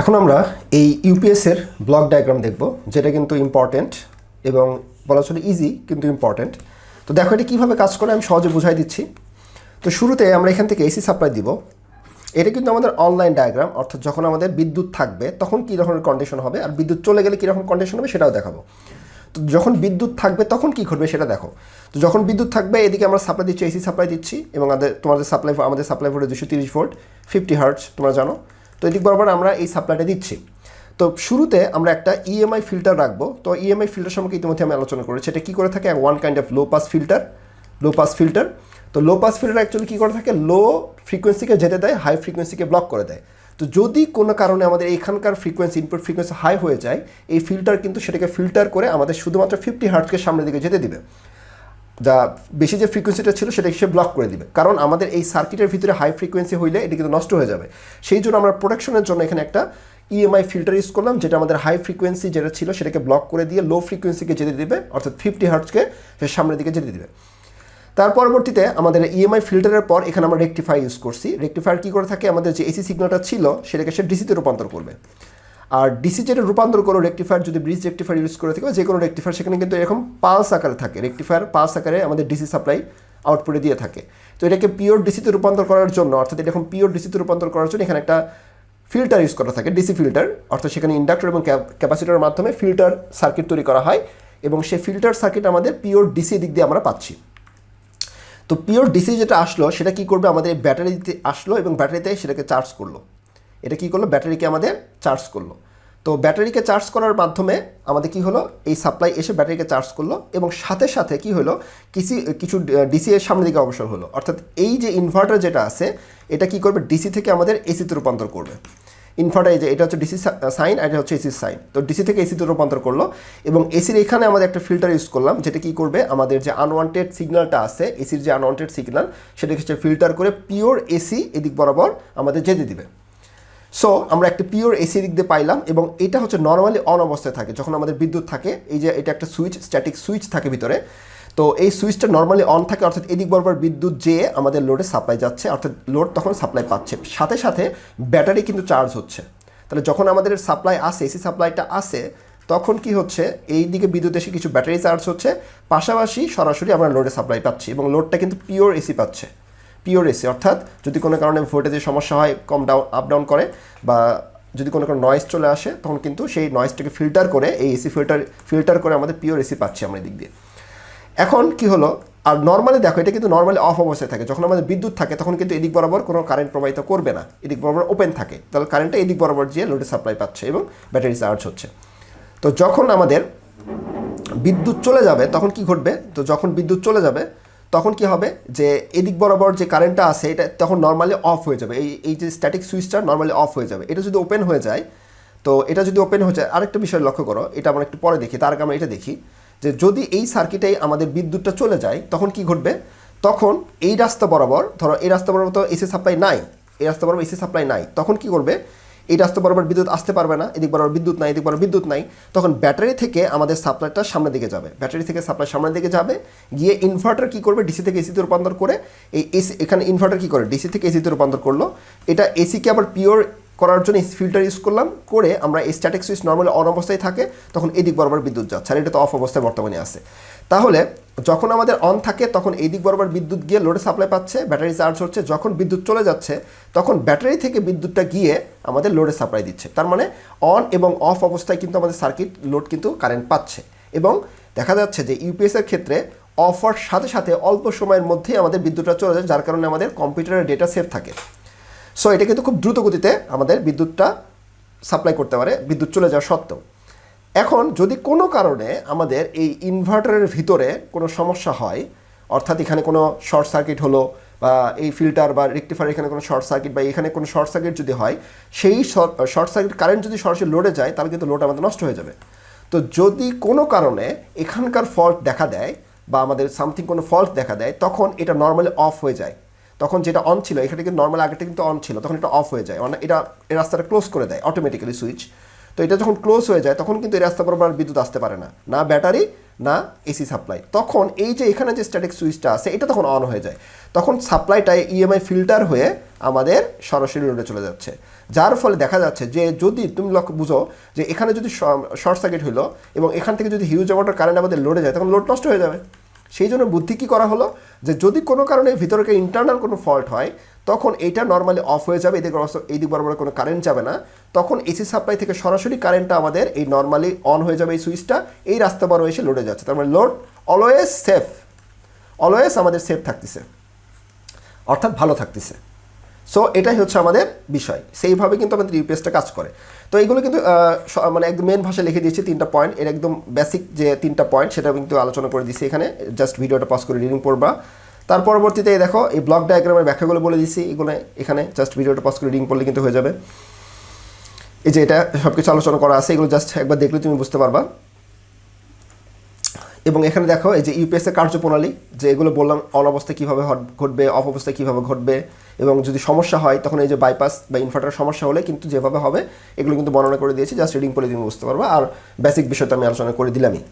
এখন আমরা এই ইউপিএসের ব্লক ডায়াগ্রাম দেখব, যেটা কিন্তু ইম্পর্ট্যান্ট এবং বলা চলে ইজি কিন্তু ইম্পর্ট্যান্ট তো দেখো এটা কীভাবে কাজ করে, আমি সহজে বুঝাই দিচ্ছি। তো শুরুতে আমরা এখান থেকে এসি সাপ্লাই দিব। এটা কিন্তু আমাদের অনলাইন ডায়াগ্রাম অর্থাৎ যখন আমাদের বিদ্যুৎ থাকবে, তখন কী ধরনের কন্ডিশন হবে আর বিদ্যুৎ চলে গেলে কীরকম কন্ডিশন হবে সেটাও দেখাবো। তো যখন বিদ্যুৎ থাকবে, তখন কী ঘটবে সেটা দেখো। তো যখন বিদ্যুৎ থাকবে, এদিকে আমরা সাপ্লাই দিচ্ছি এসি সাপ্লাই দিচ্ছি এবং আমাদের তোমাদের সাপ্লাই আমাদের সাপ্লাই ভোল্টেজ দুশো তিরিশ ভোল্ট ফিফটি হার্টস তোমরা জানো। তো এদিক বরাবর আমরা এই সাপ্লাইটা দিচ্ছি। তো শুরুতে আমরা একটা E ইএমআই ফিল্টার রাখব। তো E ইএমআই ফিল্টার সম্পর্কে ইতিমধ্যে আমি আলোচনা করেছি। এটা কী করে থাকে? One kind of low pass filter low pass filter তো লো পাস ফিল্টার অ্যাকচুয়ালি কী করে থাকে? লো ফ্রিকোয়েন্সিকে যেতে দেয় হাই ফ্রিকোয়েন্সিকে ব্লক করে দেয়। তো যদি কোনো কারণে আমাদের এখানকার ফ্রিকোয়েন্সি ইনপুট ফ্রিকোয়েন্সি হাই হয়ে যায়, এই ফিল্টার কিন্তু সেটাকে ফিল্টার করে আমাদের শুধুমাত্র ফিফটি হার্টসকে সামনের দিকে যেতে দিবে। যা বেশি যে ফ্রিকোয়েন্সিটা ছিল সেটা সে ব্লক করে দিবে। কারণ আমাদের এই সার্কিটের ভিতরে হাই ফ্রিকোয়েন্সি হইলে এটি কিন্তু নষ্ট হয়ে যাবে। সেই জন্য আমরা প্রোটেকশনের জন্য এখানে একটা E ইএমআই ফিল্টার ইউজ করলাম, যেটা আমাদের হাই ফ্রিকোয়েন্সি যেটা ছিল সেটাকে ব্লক করে দিয়ে লো ফ্রিকোয়েন্সিকে যেতে দিবে, অর্থাৎ ফিফটি হার্টসকে সে সামনের দিকে যেতে দিবে। তার পরবর্তীতে আমাদের E ইএমআই ফিল্টারের পর এখানে আমরা রেকটিফাই ইউজ করছি। রেকটিফায়ার কী করে থাকে? আমাদের যে এসি সিগন্যালটা ছিল, সেটাকে সে ডিসিতে রূপান্তর করবে। আর ডিসি যেটা রূপান্তর করো রেকটিফায়ার যদি ব্রিজ রেকটিফায়ার ইউজ করে থাকে যে কোনো রেকটিফায়ার সেখানে কিন্তু এরকম পালস আকারে থাকে। রেকটিফায়ার পালস আকারে আমাদের ডিসি সাপ্লাই আউটপুটে দিয়ে থাকে। তো এটাকে পিওর ডিসিতে রূপান্তর করার জন্য, অর্থাৎ এরকম পিওর ডিসিতে রূপান্তর করার জন্য এখানে একটা ফিল্টার ইউজ করা থাকে ডিসি ফিল্টার অর্থাৎ সেখানে ইন্ডাক্টর এবং ক্যাপাসিটারের মাধ্যমে ফিল্টার সার্কিট তৈরি করা হয় এবং সেই ফিল্টার সার্কিট আমাদের পিওর ডিসি দিক দিয়ে আমরা পাচ্ছি। তো পিওর ডিসি যেটা আসলো, সেটা কি করবে? আমাদের ব্যাটারিতে আসলো এবং ব্যাটারিতে সেটাকে চার্জ করল। এটা কি করল? ব্যাটারিকে আমাদের চার্জ করল। তো ব্যাটারিকে চার্জ করার মাধ্যমে আমাদের কি হলো? এই সাপ্লাই এসে ব্যাটারিকে চার্জ করল এবং সাথে সাথে কি হলো? কিছু কিছু ডিসি এর সামনের দিকে অবসর হলো। অর্থাৎ এই যে ইনভার্টার যেটা আছে, এটা কি করবে? ডিসি থেকে আমাদের এসিতে রূপান্তর করবে। ইনভার্টার এই যে, এটা হচ্ছে ডিসি সাইন আর এটা হচ্ছে এসির সাইন তো ডিসি থেকে এসিতে রূপান্তর করল এবং এসির এখানে আমাদের একটা ফিল্টার ইউজ করলাম, যেটা কি করবে? আমাদের যে আনওয়ান্টেড সিগন্যালটা আছে এসির যে আনওয়ান্টেড সিগন্যাল সেটাকে হচ্ছে ফিল্টার করে পিওর এসি এদিক বরাবর আমাদের যেতে দিবে। সো আমরা একটা পিওর এসি দিক দিয়ে পাইলাম এবং এটা হচ্ছে নর্মালি অন অবস্থায় থাকে, যখন আমাদের বিদ্যুৎ থাকে, এই যে এটা একটা সুইচ স্ট্যাটিক সুইচ থাকে ভিতরে। তো এই সুইচটা নর্মালি অন থাকে, অর্থাৎ এদিক বরাবর বিদ্যুৎ যেয়ে আমাদের লোডে সাপ্লাই যাচ্ছে, অর্থাৎ লোড তখন সাপ্লাই পাচ্ছে। সাথে সাথে ব্যাটারি কিন্তু চার্জ হচ্ছে। তাহলে যখন আমাদের সাপ্লাই আসে এসি সাপ্লাইটা আসে, তখন কি হচ্ছে, এই দিকে বিদ্যুৎ এসে কিছু ব্যাটারি চার্জ হচ্ছে। পাশাপাশি সরাসরি আমরা লোডে সাপ্লাই পাচ্ছি এবং লোডটা কিন্তু পিওর এসি পাচ্ছে। পিওর এসি অর্থাৎ যদি কোনো কারণে ভোল্টেজের সমস্যা হয় কম ডাউন আপ ডাউন করে, বা যদি কোনো কোনো নয়েজ চলে আসে, তখন কিন্তু সেই নয়েজটাকে ফিল্টার করে, এই এসি ফিল্টার ফিল্টার করে আমাদের পিওর এসি পাচ্ছি আমরা এদিক দিয়ে। এখন কি হলো? আর নর্মালি দেখো, এটা কিন্তু নর্মালি অফ অবস্থায় থাকে। যখন আমাদের বিদ্যুৎ থাকে, তখন কিন্তু এদিক বরাবর কোনো কারেন্ট প্রবাহিত করবে না। এদিক বরাবর ওপেন থাকে। তাহলে কারেন্টটা এদিক বরাবর গিয়ে লোডে সাপ্লাই পাচ্ছে এবং ব্যাটারি চার্জ হচ্ছে। তো যখন আমাদের বিদ্যুৎ চলে যাবে, তখন কি ঘটবে? তো যখন বিদ্যুৎ চলে যাবে তখন কি হবে? যে এদিক বরাবর যে কারেন্টটা আছে, এটা তখন নর্মালি অফ হয়ে যাবে। এই এই যে স্ট্যাটিক সুইচটা নর্মালি অফ হয়ে যাবে। এটা যদি ওপেন হয়ে যায়, তো এটা যদি ওপেন হয়ে যায়, আরেকটা বিষয় লক্ষ্য করো, এটা আমরা একটু পরে দেখি, তার আগে আমরা এটা দেখি, যে যদি এই সার্কিটে আমাদের বিদ্যুৎটা চলে যায়, তখন কি ঘটবে? তখন এই রাস্তা বরাবর, ধরো এই রাস্তা বরাবর তো এসি সাপ্লাই নাই, এই রাস্তা বরাবর এসি সাপ্লাই নাই, তখন কি করবে? এই রাস্তা বরাবর বিদ্যুৎ আসতে পারবে না, এদিক বরাবর বিদ্যুৎ নাই, এদিক বরাবর বিদ্যুৎ নাই, তখন ব্যাটারি থেকে আমাদের সাপ্লাইটা সামনের দিকে যাবে। ব্যাটারি থেকে সাপ্লাই সামনের দিকে যাবে, গিয়ে ইনভার্টার কি করবে? ডিসি থেকে এসিতে রূপান্তর করে এই এসি এখানে ইনভার্টার কী করে? ডিসি থেকে এসিতে রূপান্তর করল। এটা এসিকে আবার পিওর করার জন্য ফিল্টার ইউজ করলাম, করে আমরা এই স্ট্যাটিক সুইচ নর্মালি অন অবস্থায় থাকে, তখন এদিক বরাবর বিদ্যুৎ যাচ্ছে। আর এটা তো অফ অবস্থায় বর্তমানে আছে। তাহলে যখন আমাদের অন থাকে, তখন এই দিক বরাবর বিদ্যুৎ গিয়ে লোডে সাপ্লাই পাচ্ছে ব্যাটারি চার্জ হচ্ছে। যখন বিদ্যুৎ চলে যাচ্ছে, তখন ব্যাটারি থেকে বিদ্যুৎটা গিয়ে আমাদের লোডে সাপ্লাই দিচ্ছে। তার মানে অন এবং অফ অবস্থায় কিন্তু আমাদের সার্কিট লোড কিন্তু কারেন্ট পাচ্ছে। এবং দেখা যাচ্ছে যে ইউপিএস এর ক্ষেত্রে অফার সাথে সাথে অল্প সময়ের মধ্যেই আমাদের বিদ্যুৎটা চলে যায়, যার কারণে আমাদের কম্পিউটারের ডেটা সেভ থাকে। সো এটা কিন্তু খুব দ্রুত গতিতে আমাদের বিদ্যুৎটা সাপ্লাই করতে পারে, বিদ্যুৎ চলে যাওয়া সত্ত্বেও। এখন যদি কোনো কারণে আমাদের এই ইনভার্টারের ভিতরে কোনো সমস্যা হয়, অর্থাৎ এখানে কোনো শর্ট সার্কিট হলো বা এই ফিল্টার বা রেক্টিফায়ার এখানে কোনো শর্ট সার্কিট বা এখানে কোনো শর্ট সার্কিট যদি হয়, সেই শর্ট সার্কিট কারেন্ট যদি সরাসরি লোডে যায়, তাহলে কিন্তু লোড আমাদের নষ্ট হয়ে যাবে। তো যদি কোনো কারণে এখানকার ফল্ট দেখা দেয় বা আমাদের সামথিং কোনো ফল্ট দেখা দেয়, তখন এটা নর্মালি অফ হয়ে যায়। তখন যেটা অন ছিল, এখানে কিন্তু নর্মাল আগেটা কিন্তু অন ছিল, তখন এটা অফ হয়ে যায়। মানে এটা রাস্তাটা ক্লোজ করে দেয় অটোমেটিক্যালি সুইচ তো এটা যখন ক্লোজ হয়ে যায়, তখন কিন্তু এই রাস্তা বরাবর বিদ্যুৎ আসতে পারে না। না ব্যাটারি, না এসি সাপ্লাই তখন এই যে এখানে যে স্ট্যাটিক সুইচটা আছে, এটা তখন অন হয়ে যায়। তখন সাপ্লাইটা ইএমআই ফিল্টার হয়ে আমাদের সরাসরি লোডে চলে যাচ্ছে। যার ফলে দেখা যাচ্ছে যে যদি তুমি লক্ষ্য বুঝো যে এখানে যদি শর্ট সার্কিট হলো এবং এখান থেকে যদি হিউজ অ্যামাউন্টের কারেন্ট আমাদের লোডে যায়, তখন লোড নষ্ট হয়ে যাবে। সেই জন্য বুদ্ধি কী করা হলো? যে যদি কোনো কারণে ভিতরকে ইন্টারনাল কোনো ফল্ট হয়, তখন এটা নর্মালি অফ হয়ে যাবে এদিক বরাবর এই দিক বরাবর কোনো কারেন্ট যাবে না। তখন এসি সাপ্লাই থেকে সরাসরি কারেন্টটা আমাদের এই নর্মালি অন হয়ে যাবে এই সুইচটা এই রাস্তা বড় এসে লোডে যাচ্ছে। তার মানে লোড অলওয়েজ সেফ অলওয়েজ আমাদের সেফ থাকতেছে। অর্থাৎ ভালো থাকতেছে। সো এটাই হচ্ছে আমাদের বিষয়। সেইভাবে কিন্তু আমাদের ইউপিএসটা কাজ করে। তো এইগুলো কিন্তু মানে একদম মেন ভাষায় লিখে দিয়েছি তিনটা পয়েন্ট এর একদম বেসিক যে তিনটা পয়েন্ট সেটা কিন্তু আলোচনা করে দিচ্ছি এখানে। জাস্ট ভিডিওটা পাস করে রিডিং পড়বা। তার পরবর্তীতে দেখো, এই ব্লক ডায়াগ্রামের ব্যাখ্যাগুলো বলে দিচ্ছি এগুলো এখানে। জাস্ট ভিডিওটা পাস করে রিডিং পড়লে কিন্তু হয়ে যাবে। এই যে এটা সব কিছু আলোচনা করা আছে, এগুলো জাস্ট একবার দেখলে তুমি বুঝতে পারবা। এবং এখানে দেখো এই যে ইউপিএসের কার্যপ্রণালী, যে এগুলো বললাম অন অবস্থায় কীভাবে ঘটবে, অফ অবস্থায় কীভাবে ঘটবে, এবং যদি সমস্যা হয় তখন এই যে বাইপাস বা ইনভার্টার সমস্যা হলে কিন্তু যেভাবে হবে, এগুলো কিন্তু বর্ণনা করে দিয়েছি জাস্ট রিডিং পড়লে তুমি বুঝতে পারব। আর বেসিক বিষয়টা আমি আলোচনা করে দিলামই।